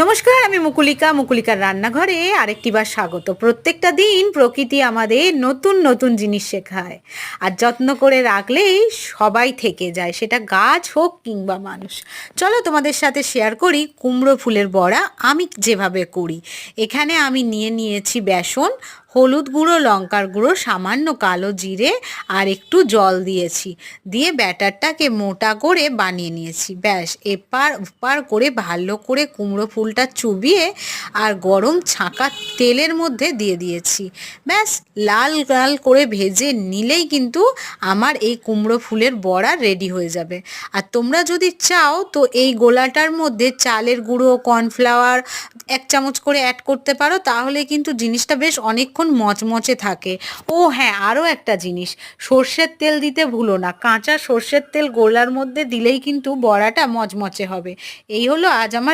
নমস্কার, আমি মুকুলিকা, মুকুলিকার রান্নাঘরে আরেকটিবার স্বাগত। প্রত্যেকটা দিন প্রকৃতি আমাদের নতুন নতুন জিনিস শেখায় আর যত্ন করে রাখলেই সবাই থেকে যায়, সেটা গাছ হোক কিংবা মানুষ। চলো তোমাদের সাথে শেয়ার করি কুমড়ো ফুলের বড়া আমি যেভাবে করি। এখানে আমি নিয়ে নিয়েছি বেসন হলুদ গুঁড়ো, লঙ্কার গুঁড়ো, সামান্য কালো জিরে আর একটু জল দিয়েছি। দিয়ে ব্যাটারটাকে মোটা করে বানিয়ে নিয়েছি। ব্যাস, এপার ওপার করে ভালো করে কুমড়ো ফুলটা চুবিয়ে আর গরম ছাঁকা তেলের মধ্যে দিয়ে দিয়েছি। ব্যাস, লাল লাল করে ভেজে নিলেই কিন্তু আমার এই কুমড়ো ফুলের বড়া রেডি হয়ে যাবে। আর তোমরা যদি চাও তো এই গোলাটার মধ্যে চালের গুঁড়ো, কর্নফ্লাওয়ার এক চামচ করে অ্যাড করতে পারো, তাহলে কিন্তু জিনিসটা বেশ অনেকক্ষণ মচমচে থাকে। ও হ্যাঁ আরও একটা জিনিস, সর্ষের তেল দিতে ভুলো না, কাঁচা সর্ষের তেল গোলার মধ্যে দিলেই কিন্তু বড়াটা মচমচে হবে। এই হলো আজ আমার